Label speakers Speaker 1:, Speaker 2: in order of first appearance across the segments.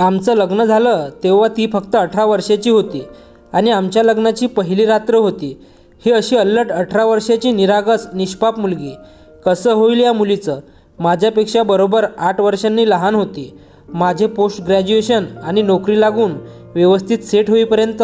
Speaker 1: आमचं लग्न झालं तेव्हा ती फक्त अठरा वर्षाची होती आणि आमच्या लग्नाची पहिली रात्र होती. ही अशी अल्लट अठरा वर्षाची निरागस निष्पाप मुलगी. कसं होईल या मुलीचं? माझ्यापेक्षा बरोबर आठ वर्षांनी लहान होती. माझे पोस्ट ग्रॅज्युएशन आणि नोकरी लागून व्यवस्थित सेट होईपर्यंत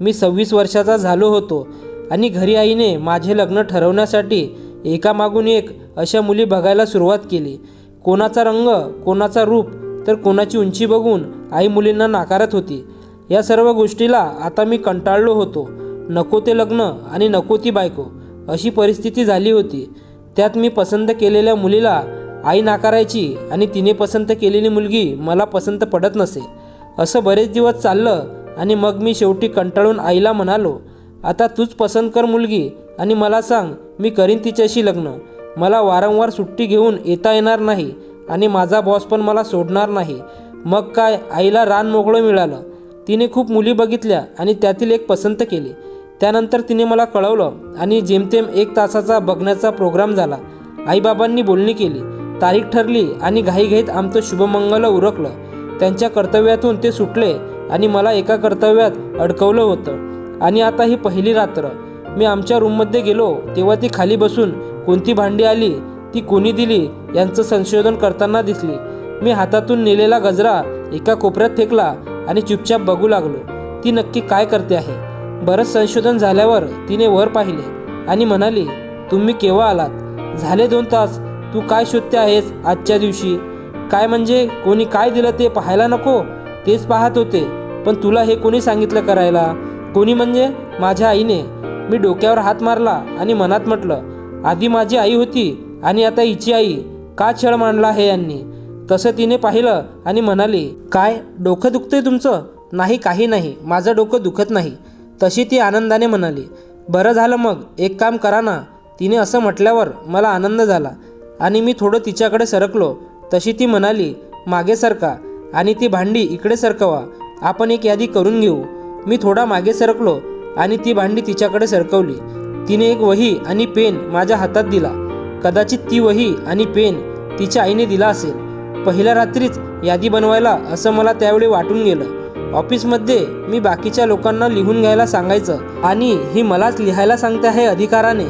Speaker 1: मी सव्वीस वर्षाचा झालो होतो आणि घरी आईने माझे लग्न ठरवण्यासाठी एकामागून एक अशा मुली बघायला सुरुवात केली. कोणाचा रंग कोणाचा रूप तर कोणाची उंची बघून आई मुलींना नाकारत होती. या सर्व गोष्टीला आता मी कंटाळलो होतो. नको ते लग्न आणि नको ती बायको. अशी परिस्थिती झाली होती. त्यात मी पसंत केलेल्या मुलीला आई नाकारायची आणि तिने पसंत केलेली मुलगी मला पसंत पडत नसे. असं बरेच दिवस चाललं आणि मग मी शेवटी कंटाळून आईला म्हणालो आता तूच पसंत कर मुलगी आणि मला सांग मी करीन तिच्याशी लग्न. मला वारंवार सुट्टी घेऊन येता येणार नाही. आणि माझा बॉस पण मला सोडणार नाही. मग काय आईला रान मोकळं मिळालं. तिने खूप मुली बघितल्या आणि त्यातील एक पसंत केली. त्यानंतर तिने मला कळवलं आणि जेमतेम एक तासाचा बघण्याचा प्रोग्राम झाला. आईबाबांनी बोलणी केली. तारीख ठरली आणि घाईघाईत आमचं शुभमंगल उरकलं. त्यांच्या कर्तव्यातून ते सुटले आणि मला एका कर्तव्यात अडकवलं होतं. आणि आता ही पहिली रात्र. मी आमच्या रूममध्ये गेलो तेव्हा ती खाली बसून कोणती भांडी आली ती कोणी दिली यांचं संशोधन करताना दिसली. मी हातातून नेलेला गजरा एका कोपऱ्यात फेकला आणि चुपचाप बघू लागलो. ती नक्की काय करते आहे? बरंच संशोधन झाल्यावर तिने वर पाहिले आणि म्हणाली तुम्ही केव्हा आलात? झाले दोन तास. तू काय शोधते आहेस आजच्या दिवशी? काय म्हणजे? कोणी काय दिलं ते पाहायला नको? तेच पाहत होते. पण तुला हे कोणी सांगितलं करायला? कोणी म्हणजे? माझ्या आईने. मी डोक्यावर हात मारला आणि मनात म्हटलं आधी माझी आई होती. आणि आता हिची आई का छळ मांडला आहे यांनी? तसं तिने पाहिलं आणि म्हणाली काय? डोकं दुखतंय तुमचं? नाही काही नाही. माझं डोकं दुखत नाही. तशी ती आनंदाने म्हणाली बरं झालं मग. एक काम करा ना. तिने असं म्हटल्यावर मला आनंद झाला आणि मी थोडं तिच्याकडे सरकलो. तशी ती म्हणाली मागे सरका आणि ती भांडी इकडे सरकवा. आपण एक यादी करून घेऊ. मी थोडा मागे सरकलो आणि ती भांडी तिच्याकडे सरकवली. तिने एक वही आणि पेन माझ्या हातात दिला. कदाचित ती वही आणि पेन तिच्या आईने दिला असेल. पहिल्या रात्रीच यादी बनवायला असं मला त्यावेळी वाटून गेलं. ऑफिसमध्ये मी बाकीच्या लोकांना लिहून घ्यायला सांगायचं आणि ही मलाच लिहायला सांगते आहे अधिकाराने.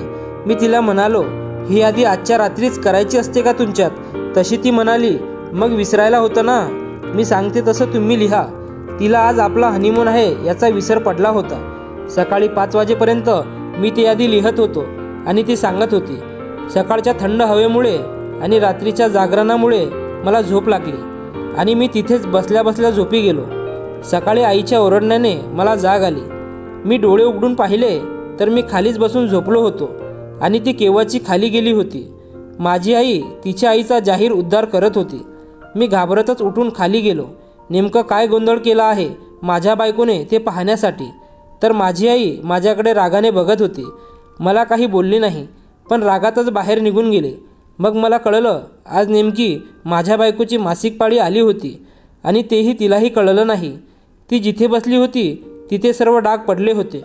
Speaker 1: मी तिला म्हणालो ही यादी आजच्या रात्रीच करायची असते का तुमच्यात? तशी ती म्हणाली मग विसरायला होतं ना? मी सांगते तसं तुम्ही लिहा. तिला आज आपला हनीमून आहे याचा विसर पडला होता. सकाळी पाच वाजेपर्यंत मी ती यादी लिहत होतो आणि ती सांगत होती. सकाळच्या थंड हवेमुळे आणि रात्रीच्या जागरणामुळे मला झोप लागली आणि मी तिथेच बसल्या बसल्या झोपी गेलो. सकाळी आईच्या ओरडण्याने मला जाग आली. मी डोळे उघडून पाहिले तर मी खालीच बसून झोपलो होतो आणि ती केव्हाची खाली गेली होती. माझी आई तिच्या आईचा जाहीर उद्धार करत होती. मी घाबरतच उठून खाली गेलो. नेमकं काय गोंधळ केला आहे माझ्या बायकोने ते पाहण्यासाठी? तर माझी आई माझ्याकडे रागाने बघत होती. मला काही बोलली नाही. पण रागातच बाहेर निघून गेले. मग मला कळलं आज नेमकी माझ्या बायकोची मासिक पाळी आली होती आणि तेही तिलाही कळलं नाही. ती जिथे बसली होती तिथे सर्व डाग पडले होते.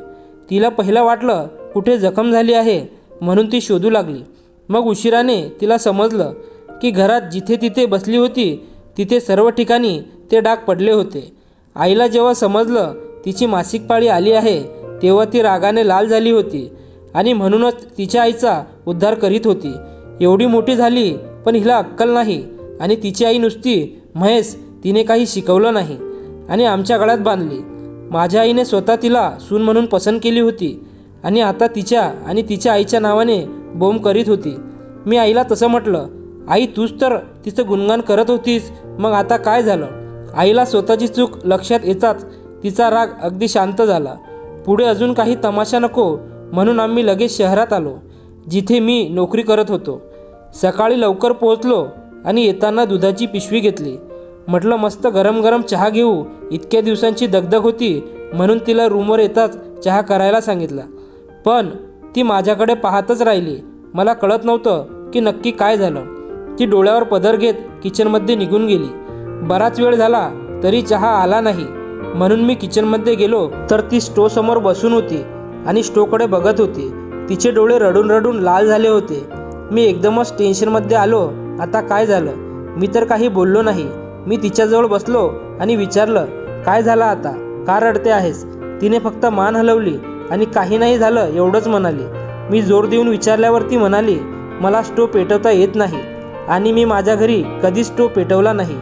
Speaker 1: तिला पहिलं वाटलं कुठे जखम झाली आहे म्हणून ती शोधू लागली. मग उशिराने तिला समजलं की घरात जिथे तिथे बसली होती तिथे सर्व ठिकाणी ते डाग पडले होते. आईला जेव्हा समजलं तिची मासिक पाळी आली आहे तेव्हा ती रागाने लाल झाली होती. आणि म्हणूनच तिच्या आईचा उद्धार करीत होती. एवढी मोठी झाली पण हिला अक्कल नाही. आणि तिची आई नुसती महेश तिने काही शिकवलं नाही. आणि आमच्या गळ्यात बांधली. माझ्या आईने स्वतः तिला सून म्हणून पसंत केली होती. आणि आता तिच्या आणि तिच्या आईच्या नावाने बोंब करीत होती. मी आईला तसं म्हटलं आई तूच तर तिचं गुणगान करत होतीस. मग आता काय झालं? आईला स्वतःची चूक लक्षात येताच तिचा राग अगदी शांत झाला. पुढे अजून काही तमाशा नको म्हणून आम्ही लगेच शहरात आलो जिथे मी नोकरी करत होतो. सकाळी लवकर पोहोचलो आणि येताना दुधाची पिशवी घेतली. म्हटलं मस्त गरम गरम चहा घेऊ. इतक्या दिवसांची दगदग होती म्हणून तिला रूमवर येताच चहा करायला सांगितला. पण ती माझ्याकडे पाहतच राहिली. मला कळत नव्हतं की नक्की काय झालं. ती डोळ्यावर पदर घेत किचनमध्ये निघून गेली. बराच वेळ झाला तरी चहा आला नाही. म्हणून मी किचनमध्ये गेलो तर ती स्टोसमोर बसून होती. आणि स्टोकडे बघत होती. तिचे डोळे रडून रडून लाल झाले होते. मी एकदमच टेन्शनमध्ये आलो. आता काय झालं? मी तर काही बोललो नाही. मी तिच्याजवळ बसलो आणि विचारलं काय झालं आता? का रडते आहेस? तिने फक्त मान हलवली आणि काही नाही झालं एवढंच म्हणाली. मी जोर देऊन विचारल्यावर ती म्हणाली मला स्टोव पेटवता येत नाही आणि मी माझ्या घरी कधीच स्टोव पेटवला नाही.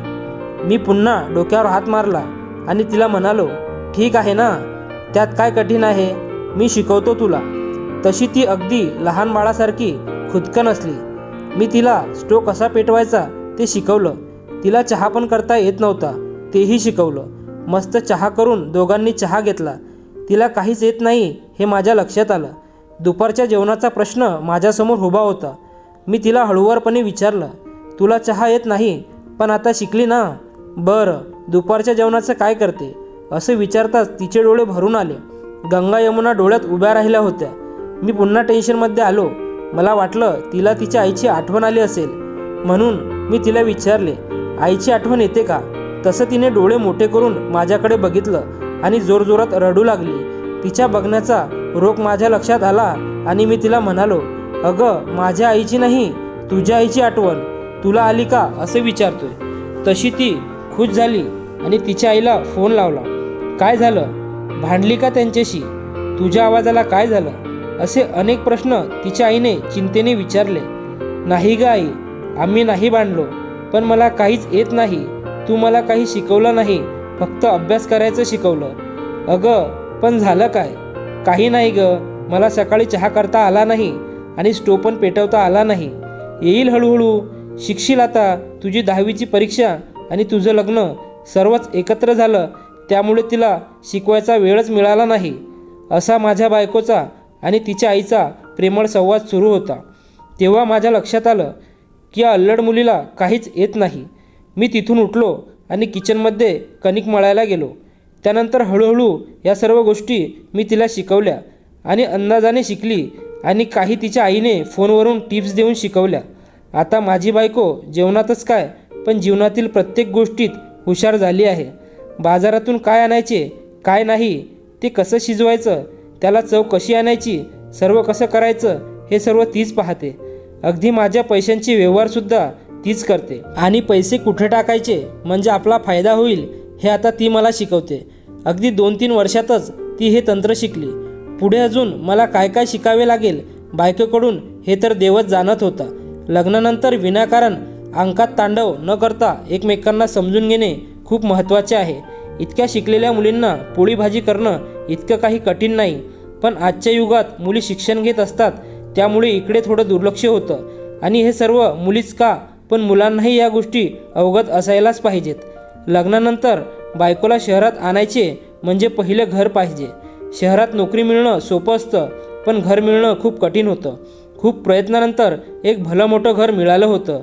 Speaker 1: मी पुन्हा डोक्यावर हात मारला आणि तिला म्हणालो ठीक आहे ना? त्यात काय कठीण आहे? मी शिकवतो तुला. तशी ती अगदी लहान बाळासारखी खुदकन असली. मी तिला स्टो कसा पेटवायचा ते शिकवलं. तिला चहा पण करता येत नव्हता तेही शिकवलं. मस्त चहा करून दोघांनी चहा घेतला. तिला काहीच येत नाही हे माझ्या लक्षात आलं. दुपारच्या जेवणाचा प्रश्न माझ्यासमोर उभा होता. मी तिला हळूवारपणे विचारलं तुला चहा येत नाही? पण आता शिकली ना? बरं दुपारच्या जेवणाचं काय करते? असं विचारताच तिचे डोळे भरून आले. गंगा यमुना डोळ्यात उभ्या राहिल्या होत्या. मी पुन्हा टेन्शनमध्ये आलो. मला वाटलं तिला तिच्या आईची आठवण आली असेल. म्हणून मी तिला विचारले आईची आठवण येते का? तसं तिने डोळे मोठे करून माझ्याकडे बघितलं आणि जोरजोरात रडू लागली. तिच्या बघण्याचा रोग माझ्या लक्षात आला आणि मी तिला म्हणालो अगं माझ्या आईची नाही तुझ्या आईची आठवण. तुला आली का? असं विचारतोय. तशी ती खुश झाली आणि तिच्या आईला फोन लावला. काय झालं? भांडली का त्यांच्याशी? तुझ्या आवाजाला काय झालं? असे अनेक प्रश्न तिच्या आईने चिंतेने विचारले. नाही ग आई आम्ही नाही भांडलो पण मला काहीच येत नाही. तू मला काही शिकवलं नाही फक्त अभ्यास करायचं शिकवलं. अगं पण झालं काय? काही नाही ग मला सकाळी चहा करता आला नाही आणि स्टोपन पण पेटवता आला नाही. येईल हळूहळू. शिकशील आता तुझी दहावीची परीक्षा आणि तुझं लग्न सर्वच एकत्र झालं त्यामुळे तिला शिकवायचा वेळच मिळाला नाही असा माझ्या बायकोचा आणि तिच्या आईचा प्रेमळ संवाद सुरू होता. तेव्हा माझ्या लक्षात आलं की या अल्लड मुलीला काहीच येत नाही. मी तिथून उठलो आणि किचनमध्ये कणिक मळायला गेलो. त्यानंतर हळूहळू या सर्व गोष्टी मी तिला शिकवल्या आणि अंदाजाने शिकली आणि काही तिच्या आईने फोनवरून टिप्स देऊन शिकवल्या. आता माझी बायको जेवणातच काय पण जीवनातील प्रत्येक गोष्टीत हुशार झाली आहे. बाजारातून काय आणायचे काय नाही ते कसं शिजवायचं त्याला चव कशी आणायची सर्व कसं करायचं हे सर्व तीच पाहते. अगदी माझ्या पैशांचे व्यवहारसुद्धा तीच करते. आणि पैसे कुठे टाकायचे म्हणजे आपला फायदा होईल हे आता ती मला शिकवते. अगदी दोन तीन वर्षातच ती हे तंत्र शिकली. पुढे अजून मला काय काय शिकावे लागेल बायकोकडून हे तर देवच जाणत होता. लग्नानंतर विनाकारण अंकात तांडव न करता एकमेकांना समजून घेणे खूप महत्त्वाचे आहे. इतक्या शिकलेल्या मुलींना पोळी भाजी करणं इतकं काही कठीण नाही. पण आजच्या युगात मुली शिक्षण घेत असतात त्यामुळे इकडे थोडं दुर्लक्ष होतं. आणि हे सर्व मुलीच का? पण मुलांनाही या गोष्टी अवगत असायलाच पाहिजेत. लग्नानंतर बायकोला शहरात आणायचे म्हणजे पहिलं घर पाहिजे. शहरात नोकरी मिळणं सोपं असतं पण घर मिळणं खूप कठीण होतं. खूप प्रयत्नानंतर एक भलं मोठं घर मिळालं होतं.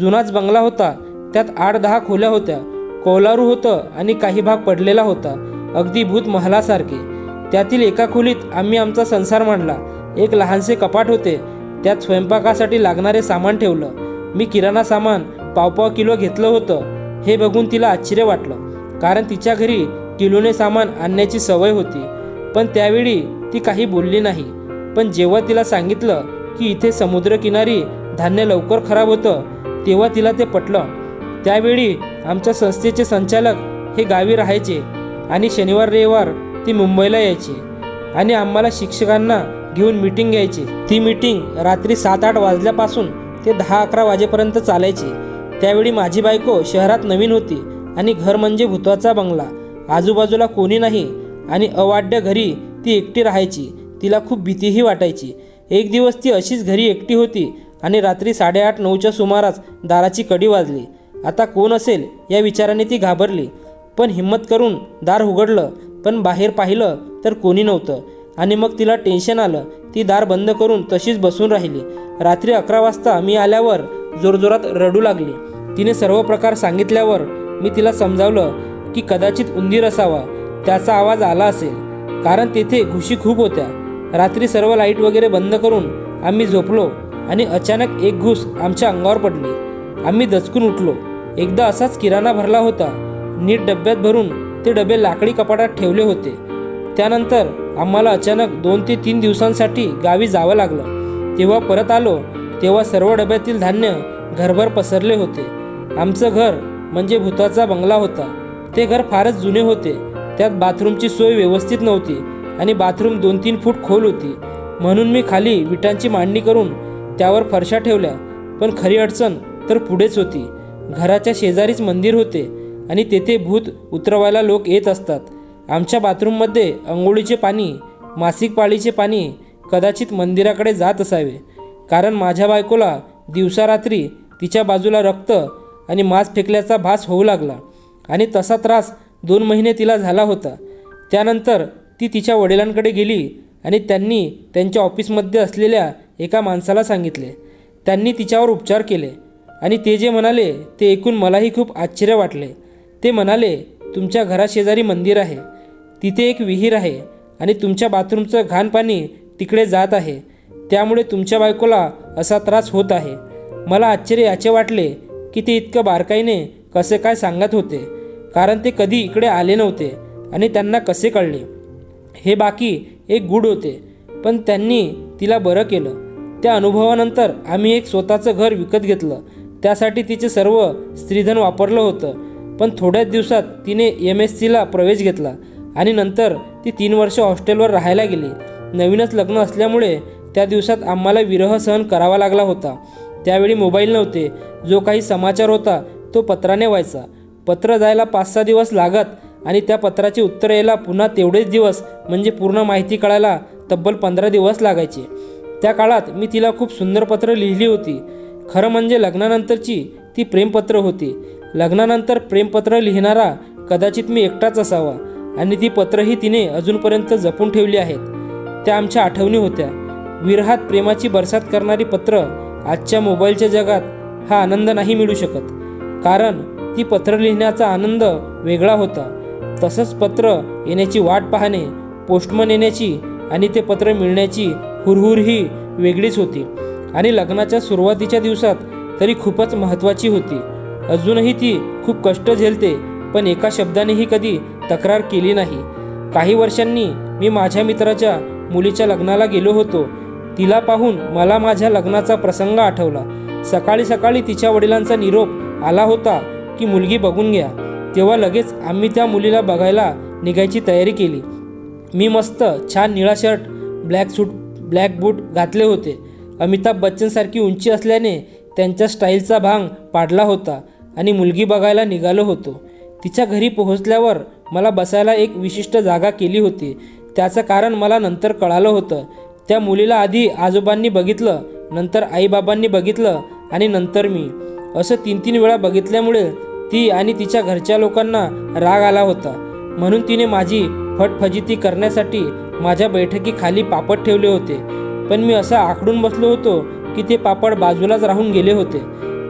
Speaker 1: जुनाच बंगला होता त्यात आठ दहा खोल्या होत्या. कौलारू होतं आणि काही भाग पडलेला होता अगदी भूत महालासारखे त्यातील एका खोलीत आम्ही आमचा संसार मांडला. एक लहानसे कपाट होते. त्यात स्वयंपाकासाठी लागणारे सामान ठेवलं. मी किराणा सामान पावपाव किलो घेतलं होतं. हे बघून तिला आश्चर्य वाटलं. कारण तिच्या घरी किलोने सामान आणण्याची सवय होती. पण त्यावेळी ती काही बोलली नाही. पण जेव्हा तिला सांगितलं की इथे समुद्रकिनारी धान्य लवकर खराब होतं तेव्हा तिला ते पटलं. त्यावेळी आमच्या संस्थेचे संचालक हे गावी राहायचे आणि शनिवार रविवार ती मुंबईला यायची आणि आम्हाला शिक्षकांना घेऊन मीटिंग घ्यायची. ती मीटिंग रात्री सात आठ वाजल्यापासून ते दहा अकरा वाजेपर्यंत चालायची. त्यावेळी माझी बायको शहरात नवीन होती आणि घर म्हणजे भूतवाचा बंगला. आजूबाजूला कोणी नाही आणि अवाढ्य घरी ती एकटी राहायची. तिला खूप भीतीही वाटायची. एक दिवस ती अशीच घरी एकटी होती आणि रात्री साडेआठ नऊच्या सुमारास दाराची कडी वाजली. आता कोण असेल या विचाराने ती घाबरली. पण हिंमत करून दार उघडलं पण बाहेर पाहिलं तर कोणी नव्हतं. आणि मग तिला टेन्शन आलं. ती दार बंद करून तशीच बसून राहिली. रात्री अकरा वाजता मी आल्यावर जोरजोरात रडू लागली. तिने सर्व प्रकार सांगितल्यावर मी तिला समजावलं की कदाचित उंदीर असावा त्याचा आवाज आला असेल. कारण तेथे घुशी खूप होत्या. रात्री सर्व लाइट वगैरे बंद करून आम्ही झोपलो आणि अचानक एक घुस आमच्या अंगावर पडली. आम्ही दचकून उठलो. एकदा असाच किराणा भरला होता. नीट डब्यात भरून ते डबे लाकडी कपाटात ठेवले होते. त्यानंतर आम्हाला अचानक दोन ते तीन दिवसांसाठी गावी जावं लागलं. तेव्हा परत आलो तेव्हा सर्व डब्यातील धान्य घरभर पसरले होते. आमचं घर म्हणजे भूताचा बंगला होता. ते घर फारच जुने होते. त्यात बाथरूमची सोय व्यवस्थित नव्हती आणि बाथरूम दोन तीन फूट खोल होती. म्हणून मी खाली विटांची मांडणी करून त्यावर फरशा ठेवल्या. पण खरी अडचण तर पुढेच होती. घराच्या शेजारीच मंदिर होते आणि तेथे भूत उतरवायला लोक येत असतात. आमच्या बाथरूममध्ये अंघोळीचे पाणी मासिक पाळीचे पाणी कदाचित मंदिराकडे जात असावे. कारण माझ्या बायकोला दिवसारात्री तिच्या बाजूला रक्त आणि मांस फेकल्याचा भास होऊ लागला आणि तसा त्रास दोन महिने तिला झाला होता. त्यानंतर ती तिच्या वडिलांकडे गेली आणि त्यांनी त्यांच्या ऑफिसमध्ये असलेल्या एका माणसाला सांगितले. त्यांनी तिच्यावर उपचार केले. आणि ते जे म्हणाले ते ऐकून मलाही खूप आश्चर्य वाटले. ते म्हणाले तुमच्या घराशेजारी मंदिर आहे. तिथे एक विहीर आहे आणि तुमच्या बाथरूमचं घाण पाणी तिकडे जात आहे. त्यामुळे तुमच्या बायकोला असा त्रास होत आहे. मला आश्चर्य याचे वाटले की ते इतकं बारकाईने कसे काय सांगत होते कारण ते कधी इकडे आले नव्हते आणि त्यांना कसे कळले. हे बाकी एक गुड होते पण त्यांनी तिला बरं केलं. त्या अनुभवानंतर आम्ही एक स्वतःचं घर विकत घेतलं त्यासाठी तिचे सर्व स्त्रीधन वापरलं होतं. पण थोड्याच दिवसात तिने एम एस सीला प्रवेश घेतला आणि नंतर ती तीन वर्ष हॉस्टेलवर राहायला गेली. नवीनच लग्न असल्यामुळे त्या दिवसात आम्हाला विरह सहन करावा लागला होता. त्यावेळी मोबाईल नव्हते. जो काही समाचार होता तो पत्राने व्हायचा. पत्र जायला पाच सहा दिवस लागत आणि त्या पत्राचे उत्तर यायला पुन्हा तेवढेच दिवस म्हणजे पूर्ण माहिती कळायला तब्बल पंधरा दिवस लागायचे. त्या काळात मी तिला खूप सुंदर पत्र लिहिली होती. खरं म्हणजे लग्नानंतरची ती प्रेमपत्र होती. लग्नानंतर प्रेमपत्र लिहिणारा कदाचित मी एकटाच असावा आणि ती पत्रही तिने अजूनपर्यंत जपून ठेवली आहेत. त्या आमच्या आठवणी होत्या. विरहात प्रेमाची बरसात करणारी पत्र आजच्या मोबाईलच्या जगात हा आनंद नाही मिळू शकत. कारण ती पत्र लिहिण्याचा आनंद वेगळा होता. तसंच पत्र येण्याची वाट पाहणे पोस्टमन येण्याची आणि ते पत्र मिळण्याची हुरहुर ही वेगळीच होती. आणि लग्नाच्या सुरुवातीच्या दिवसात तरी खूपच महत्त्वाची होती. अजूनही ती खूप कष्ट झेलते पण एका शब्दानेही कधी तक्रार केली नाही. काही वर्षांनी मी माझ्या मित्राच्या मुलीच्या लग्नाला गेलो होतो. तिला पाहून मला माझ्या लग्नाचा प्रसंग आठवला. सकाळी सकाळी तिच्या वडिलांचा निरोप आला होता की मुलगी बघून घ्या. तेव्हा लगेच आम्ही त्या मुलीला बघायला निघायची तयारी केली. मी मस्त छान निळा shirt black suit black boot घातले होते. अमिताभ बच्चनसारखी उंची असल्याने त्यांच्या स्टाईलचा भांग पाडला होता आणि मुलगी बघायला निघालो होतो. तिच्या घरी पोहोचल्यावर मला बसायला एक विशिष्ट जागा केली होती. त्याचं कारण मला नंतर कळालं होतं. त्या मुलीला आधी आजोबांनी बघितलं नंतर आईबाबांनी बघितलं आणि नंतर मी. असं तीन तीन वेळा बघितल्यामुळे ती आणि तिच्या घरच्या लोकांना राग आला होता. म्हणून तिने माझी फटफजिती करण्यासाठी माझ्या बैठकीखाली पापड ठेवले होते. पण मी असा आखडून बसलो होतो की ते पापड बाजूलाच राहून गेले होते.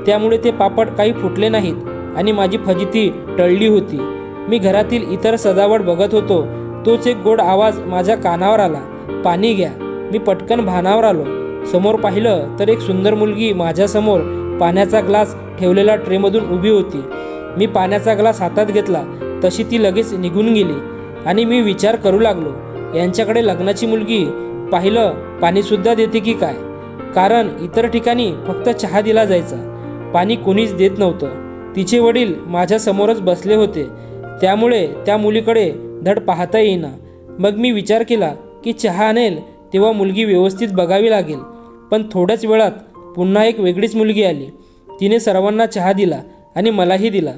Speaker 1: त्यामुळे ते पापड काही फुटले नाहीत आणि माझी फजिती टळली होती. मी घरातील इतर सजावट बघत होतो. तोच एक गोड आवाज माझ्या कानावर आला. पाणी घ्या. मी पटकन भानावर आलो. समोर पाहिलं तर एक सुंदर मुलगी माझ्यासमोर पाण्याचा ग्लास ठेवलेला ट्रेमधून उभी होती. मी पाण्याचा ग्लास हातात घेतला. तशी ती लगेच निघून गेली आणि मी विचार करू लागलो. यांच्याकडे लग्नाची मुलगी पाहिलं पाणीसुद्धा देते की काय? कारण इतर ठिकाणी फक्त चहा दिला जायचा. पाणी कोणीच देत नव्हतं. तिचे वडील माझ्यासमोरच बसले होते. त्यामुळे त्या मुलीकडे धड पाहता येईना. मग मी विचार केला की चहा आणेल तेव्हा मुलगी व्यवस्थित बघावी लागेल. पण थोड्याच वेळात पुन्हा एक वेगळीच मुलगी आली. तिने सर्वांना चहा दिला आणि मलाही दिला.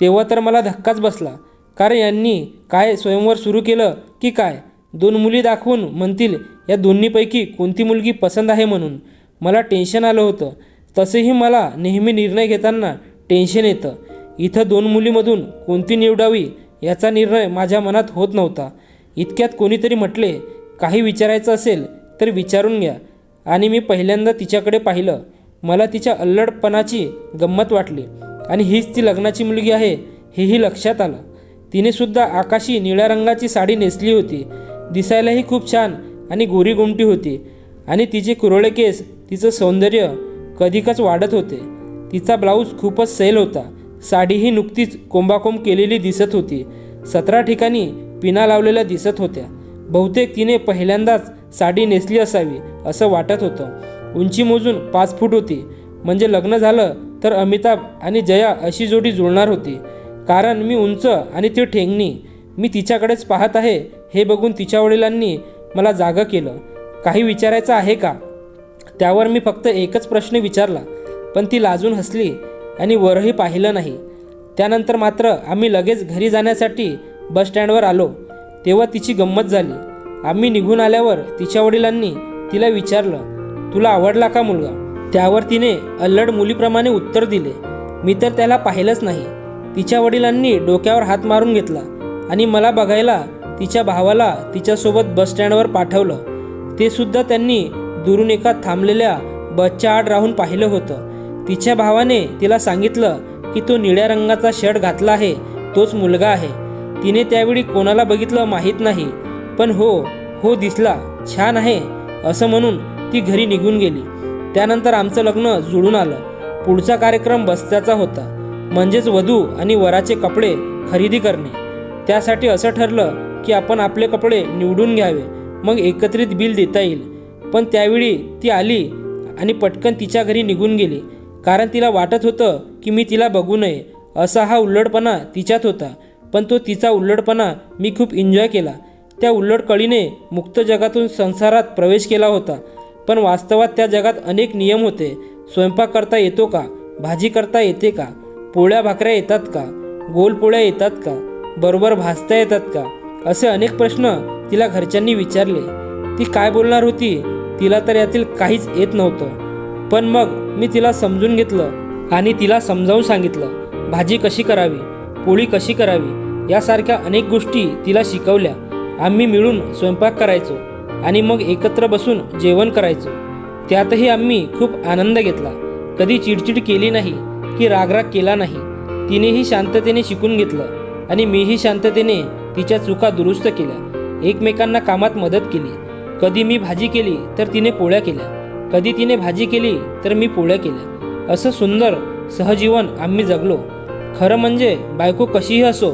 Speaker 1: तेव्हा तर मला धक्काच बसला. कारण यांनी काय स्वयंवर सुरू केलं की काय? दोन मुली दाखवून म्हणतील या दोन्हीपैकी कोणती मुलगी पसंत आहे म्हणून? मला टेन्शन आलं होतं. तसेही मला नेहमी निर्णय घेताना टेन्शन येतं. इथं दोन मुलीमधून कोणती निवडावी याचा निर्णय माझ्या मनात होत नव्हता. इतक्यात कोणीतरी म्हटले काही विचारायचं असेल तर विचारून घ्या. आणि मी पहिल्यांदा तिच्याकडे पाहिलं. मला तिच्या अल्लडपणाची गंमत वाटली. आणि हीच ती लग्नाची मुलगी आहे हेही लक्षात आलं. तिनेसुद्धा आकाशी निळ्या रंगाची साडी नेसली होती. दिसायलाही खूप छान आणि गोरी गुमटी होती. आणि तिचे कुरळे केस तिचं सौंदर्य कधिकच वाढत होते. तिचा ब्लाऊज खूपच सैल होता. साडीही नुकतीच कोंबाकोंब केलेली दिसत होती. सतरा ठिकाणी पिना लावलेल्या दिसत होत्या. बहुतेक तिने पहिल्यांदाच साडी नेसली असावी असं वाटत होतं. उंची मोजून पाच फूट होती. म्हणजे लग्न झालं तर अमिताभ आणि जया अशी जोडी जुळणार होती. कारण मी उंच आणि ती ठेंगणी. मी तिच्याकडेच पाहत आहे हे बघून तिच्या वडिलांनी मला जागं केलं. काही विचारायचं आहे का? त्यावर मी फक्त एकच प्रश्न विचारला पण ती लाजून हसली आणि वरही पाहिलं नाही. त्यानंतर मात्र आम्ही लगेच घरी जाण्यासाठी बस स्टँडवर आलो. तेव्हा तिची गंमत झाली. आम्ही निघून आल्यावर तिच्या वडिलांनी तिला विचारलं तुला आवडला का मुलगा? त्यावर तिने अल्लड मुलीप्रमाणे उत्तर दिले. मी तर त्याला पाहिलंच नाही. तिच्या वडिलांनी डोक्यावर हात मारून घेतला आणि मला बघायला तिच्या भावाला तिच्यासोबत बस स्टँडवर पाठवलं. ते सुद्धा त्यांनी दुरून एका थांबलेल्या बसच्या आड राहून पाहिलं होतं. तिच्या भावाने तिला सांगितलं की तो निळ्या रंगाचा शर्ट घातला आहे तोच मुलगा आहे. तिने त्यावेळी कोणाला बघितलं माहीत नाही पण हो हो दिसला छान आहे असं म्हणून ती घरी निघून गेली. त्यानंतर आमचं लग्न जुळून आलं. पुढचा कार्यक्रम बस्त्याचा होता. म्हणजेच वधू आणि वराचे कपडे खरेदी करणे. त्यासाठी असं ठरलं की आपण आपले कपडे निवडून घ्यावे मग एकत्रित बिल देता येईल. पण त्यावेळी ती आली आणि पटकन तिच्या घरी निघून गेली. कारण तिला वाटत होतं की मी तिला बघू नये असा हा उल्लडपणा तिच्यात होता. पण तो तिचा उल्लडपणा मी खूप एन्जॉय केला. त्या उल्लड कळीने मुक्त जगातून संसारात प्रवेश केला होता. पण वास्तवात त्या जगात अनेक नियम होते. स्वयंपाक करता येतो का? भाजी करता येते का? पोळ्या भाकऱ्या येतात का? गोल पोळ्या येतात का? बरोबर भाजता येतात का? असे अनेक प्रश्न तिला घरच्यांनी विचारले. ती काय बोलणार होती? तिला तर यातील काहीच येत नव्हतं. पण मग मी तिला समजून घेतलं आणि तिला समजावून सांगितलं भाजी कशी करावी? पोळी कशी करावी? यासारख्या अनेक गोष्टी तिला शिकवल्या. आम्ही मिळून स्वयंपाक करायचो आणि मग एकत्र बसून जेवण करायचो. त्यातही आम्ही खूप आनंद घेतला. कधी चिडचिड केली नाही की रागराग केला नाही. तिनेही शांततेने शिकून घेतलं आणि मीही शांततेने तिच्या चुका दुरुस्त केल्या. एकमेकांना कामात मदत केली. कधी मी भाजी केली तर तिने पोळ्या केल्या. कधी तिने भाजी केली तर मी पोळ्या केल्या. असं सुंदर सहजीवन आम्ही जगलो. खरं म्हणजे बायको कशीही असो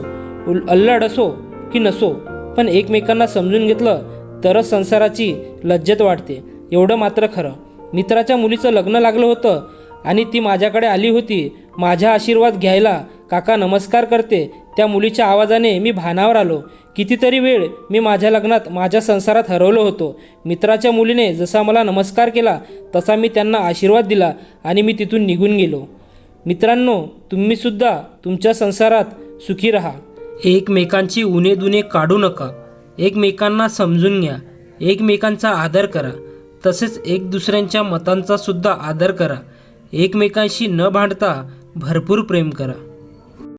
Speaker 1: उल अल्लड असो की नसो पण एकमेकांना समजून घेतलं तरच संसाराची लज्जत वाढते. एवढं मात्र खरं. मित्राच्या मुलीचं लग्न लागलं होतं आणि ती माझ्याकडे आली होती. माझा आशीर्वाद घ्यायला काका नमस्कार करते. त्या मुलीच्या आवाजाने मी भानावर आलो. कितीतरी वेळ मी माझ्या लग्नात माझ्या संसारात हरवलो होतो. मित्राच्या मुलीने जसा मला नमस्कार केला तसा मी त्यांना आशीर्वाद दिला आणि मी तिथून निघून गेलो. मित्रांनो तुम्हीसुद्धा तुमच्या संसारात सुखी राहा. एकमेकांची उणे दुने काढू नका. एकमेकांना समजून घ्या. एकमेकांचा आदर करा. तसेच एक दुसऱ्यांच्या मतांचा सुद्धा आदर करा. एकमेकांशी न भांडता भरपूर प्रेम करा.